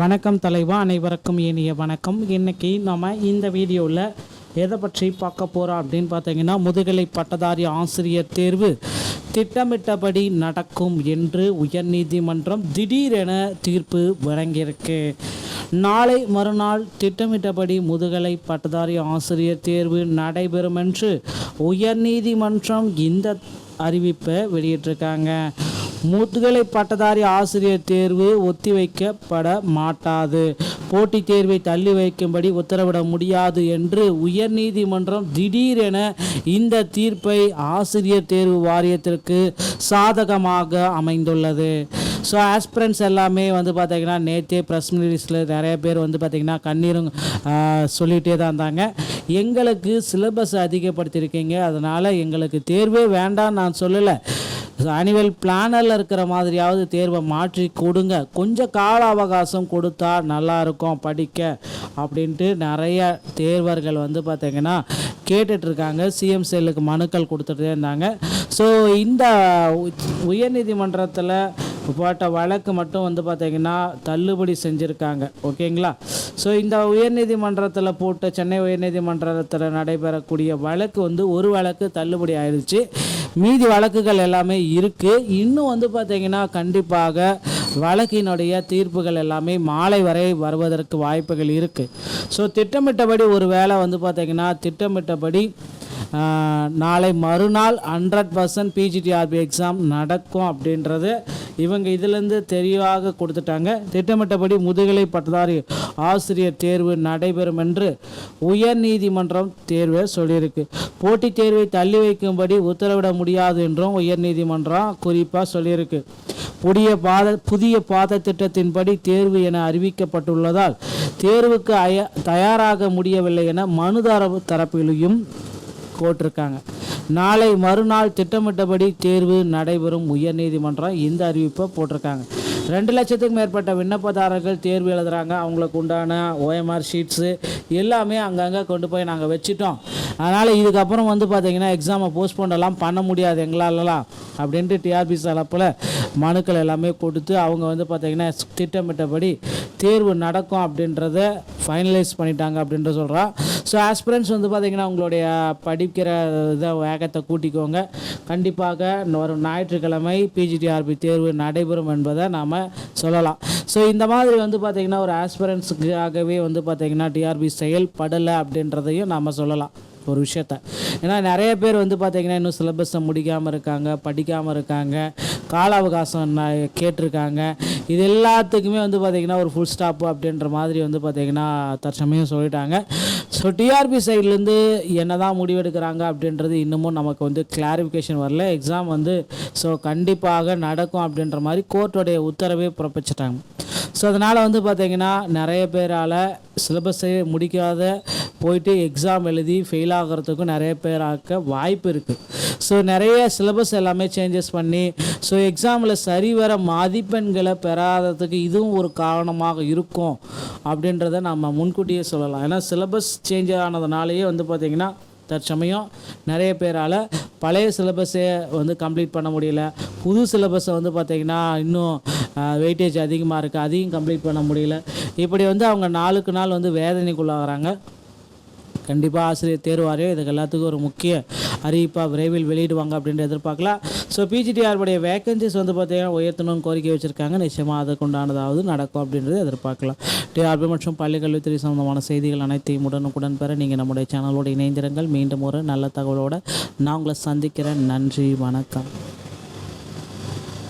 வணக்கம் தலைவா அனைவருக்கும் இனிய வணக்கம். இன்றைக்கி நம்ம இந்த வீடியோவில் எதை பற்றி பார்க்க போகிறோம் அப்படின்னு பார்த்தீங்கன்னா முதுகலை பட்டதாரி ஆசிரியர் தேர்வு திட்டமிட்டபடி நடக்கும் என்று உயர்நீதிமன்றம் திடீரென தீர்ப்பு வழங்கியிருக்கு. நாளை மறுநாள் திட்டமிட்டபடி முதுகலை பட்டதாரி ஆசிரியர் தேர்வு நடைபெறும் என்று உயர்நீதிமன்றம் இந்த அறிவிப்பை வெளியிட்டிருக்காங்க. முதுகலை பட்டதாரி ஆசிரியர் தேர்வு ஒத்திவைக்கப்பட மாட்டாது. போட்டித் தேர்வை தள்ளி வைக்கும்படி உத்தரவிட முடியாது என்று உயர்நீதிமன்றம் திடீரென இந்த தீர்ப்பை ஆசிரியர் தேர்வு வாரியத்திற்கு சாதகமாக அமைந்துள்ளது. ஸோ ஆஸ்பிரன்ஸ் எல்லாமே வந்து பார்த்திங்கன்னா நேற்றே ப்ரெஸ் ரிலீஸில் நிறைய பேர் வந்து பார்த்திங்கன்னா கண்ணீரும் சொல்லிகிட்டே தான் இருந்தாங்க. எங்களுக்கு சிலபஸ் அதிகப்படுத்தியிருக்கீங்க. அதனால் எங்களுக்கு தேர்வே வேண்டாம் நான் சொல்லலை. அனிவல் பிளானரில் இருக்கிற மாதிரியாவது தேர்வை மாற்றி கொடுங்க. கொஞ்சம் கால அவகாசம் கொடுத்தா நல்லா இருக்கும் படிக்க அப்படின்ட்டு நிறைய தேர்வர்கள் வந்து பார்த்திங்கன்னா கேட்டுட்ருக்காங்க. சிஎம் செல்லுக்கு மனுக்கள் கொடுத்துட்டே இருந்தாங்க. ஸோ இந்த உயர்நீதிமன்றத்தில் போட்ட வழக்கு மட்டும் வந்து பார்த்திங்கன்னா தள்ளுபடி செஞ்சுருக்காங்க. ஓகேங்களா? ஸோ இந்த உயர்நீதிமன்றத்தில் போட்ட சென்னை உயர்நீதிமன்றத்தில் நடைபெறக்கூடிய வழக்கு வந்து ஒரு வழக்கு தள்ளுபடி ஆயிடுச்சு மீதி வழக்குகள் எல்லாமே இருக்குது இன்னும் வந்து பார்த்திங்கன்னா கண்டிப்பாக வழக்கினுடைய தீர்ப்புகள் எல்லாமே மாலை வரை வருவதற்கு வாய்ப்புகள் இருக்குது ஸோ திட்டமிட்டபடி ஒரு வேலை வந்து பார்த்திங்கன்னா திட்டமிட்டபடி நாளை மறுநாள் ஹண்ட்ரட் பர்சன்ட் பிஜிடிஆர்பி எக்ஸாம் நடக்கும் அப்படின்றது இவங்க இதிலேருந்து தெளிவாக கொடுத்துட்டாங்க. திட்டமிட்டபடி முதுகலை பட்டதாரி ஆசிரியர் தேர்வு நடைபெறும் என்று உயர்நீதிமன்றம் தேர்வை சொல்லியிருக்கு. போட்டித் தேர்வை தள்ளி வைக்கும்படி உத்தரவிட முடியாது என்றும் உயர்நீதிமன்றம் குறிப்பாக சொல்லியிருக்கு. புதிய பாத புதிய பாத திட்டத்தின்படி தேர்வு என அறிவிக்கப்பட்டுள்ளதால் தேர்வுக்கு அய தயாராக முடியவில்லை என மனுதார தரப்பிலையும் போட்டிருக்காங்க நாளை மறுநாள் திட்டமிட்டபடி தேர்வு நடைபெறும் உயர்நீதிமன்றம் இந்த அறிவிப்பை போட்டிருக்காங்க. ரெண்டு லட்சத்துக்கு மேற்பட்ட விண்ணப்பதாரர்கள் தேர்வு எழுதுகிறாங்க அவங்களுக்கு உண்டான ஓஎம்ஆர் ஷீட்ஸு எல்லாமே அங்கங்கே கொண்டு போய் நாங்கள் வச்சிட்டோம். அதனால் இதுக்கப்புறம் வந்து பார்த்திங்கன்னா எக்ஸாமை போஸ்ட்போன் எல்லாம் பண்ண முடியாது எங்களாலலாம். அப்படின்ட்டு டிஆர்பி தரப்பில் மனுக்கள் எல்லாமே கொடுத்து அவங்க வந்து பார்த்திங்கன்னா திட்டமிட்டபடி தேர்வு நடக்கும் அப்படின்றத ஃபைனலைஸ் பண்ணிட்டாங்க அப்படின்ற சொல்கிறா ஸோ ஆஸ்பிரன்ஸ் வந்து பார்த்திங்கன்னா உங்களுடைய படிக்கிற இதை வேகத்தை கூட்டிக்கோங்க. கண்டிப்பாக வரும் ஞாயிற்றுக்கிழமை பிஜிடிஆர்பி தேர்வு நடைபெறும் என்பதை நாம் சொல்லலாம். ஸோ இந்த மாதிரி வந்து பார்த்திங்கன்னா ஒரு ஆஸ்பிரன்ஸுக்காகவே வந்து பார்த்திங்கன்னா டிஆர்பி செயல்படலை அப்படின்றதையும் நாம் சொல்லலாம். ஒரு விஷயத்த. ஏன்னா நிறைய பேர் வந்து பார்த்திங்கன்னா இன்னும் சிலபஸை முடிக்காமல் இருக்காங்க படிக்காமல் இருக்காங்க. கால அவகாசம் கேட்டிருக்காங்க. இது எல்லாத்துக்குமே வந்து பார்த்திங்கன்னா ஒரு ஃபுல் ஸ்டாப் அப்படின்ற மாதிரி வந்து பார்த்திங்கன்னா தற்சமயம் சொல்லிட்டாங்க. ஸோ டிஆர்பி சைட்லேருந்து என்ன தான் முடிவெடுக்கிறாங்க அப்படின்றது இன்னமும் நமக்கு வந்து கிளாரிஃபிகேஷன் வரல. எக்ஸாம் வந்து ஸோ கண்டிப்பாக நடக்கும் அப்படின்ற மாதிரி கோர்ட்டோடைய உத்தரவே பிறப்பிச்சிட்டாங்க. ஸோ அதனால் வந்து பார்த்திங்கன்னா நிறைய பேரால் சிலபஸை முடிக்காத போயிட்டு எக்ஸாம் எழுதி ஃபெயில் ஆகிறதுக்கும் நிறைய பேராக்க வாய்ப்பு இருக்குது ஸோ நிறைய சிலபஸ் எல்லாமே சேஞ்சஸ் பண்ணி ஸோ எக்ஸாமில் சரிவர மதிப்பெண்களை பெறாததுக்கு இதுவும் ஒரு காரணமாக இருக்கும் அப்படின்றத நம்ம முன்கூட்டியே சொல்லலாம். ஏன்னா சிலபஸ் சேஞ்ச் ஆனதுனாலேயே வந்து பார்த்திங்கன்னா தற்சமயம் நிறைய பேரால் பழைய சிலபஸை வந்து கம்ப்ளீட் பண்ண முடியல. புது சிலபஸை வந்து பார்த்திங்கன்னா இன்னும் வெயிட்டேஜ் அதிகமாக இருக்குது அதையும் கம்ப்ளீட் பண்ண முடியல. இப்படி வந்து அவங்க நாளுக்கு நாள் வந்து வேதனைக்குள்ளாகிறாங்க. கண்டிப்பாக ஆசிரியர் தேர்வாரியம் இதுக்கு எல்லாத்துக்கும் ஒரு முக்கிய அறிவிப்பாக விரைவில் வெளியிடுவாங்க அப்படின்ற எதிர்பார்க்கலாம். ஸோ பிஜிடிஆருடைய வேகன்சிஸ் வந்து பார்த்திங்கன்னா உயர்த்தணும்னு கோரிக்கை வச்சுருக்காங்க. நிச்சயமாக அதுக்குண்டானதாவது நடக்கும் அப்படின்றது எதிர்பார்க்கலாம். டிஆர்பி மற்றும் பள்ளி கல்வித்துறை சம்பந்தமான செய்திகள் அனைத்தையும் உடனுக்குடன் பெற நீங்கள் நம்முடைய சேனலோடு இணைந்திருங்கள். மீண்டும் ஒரு நல்ல தகவலோடு நான் உங்களை சந்திக்கிறேன். நன்றி வணக்கம்.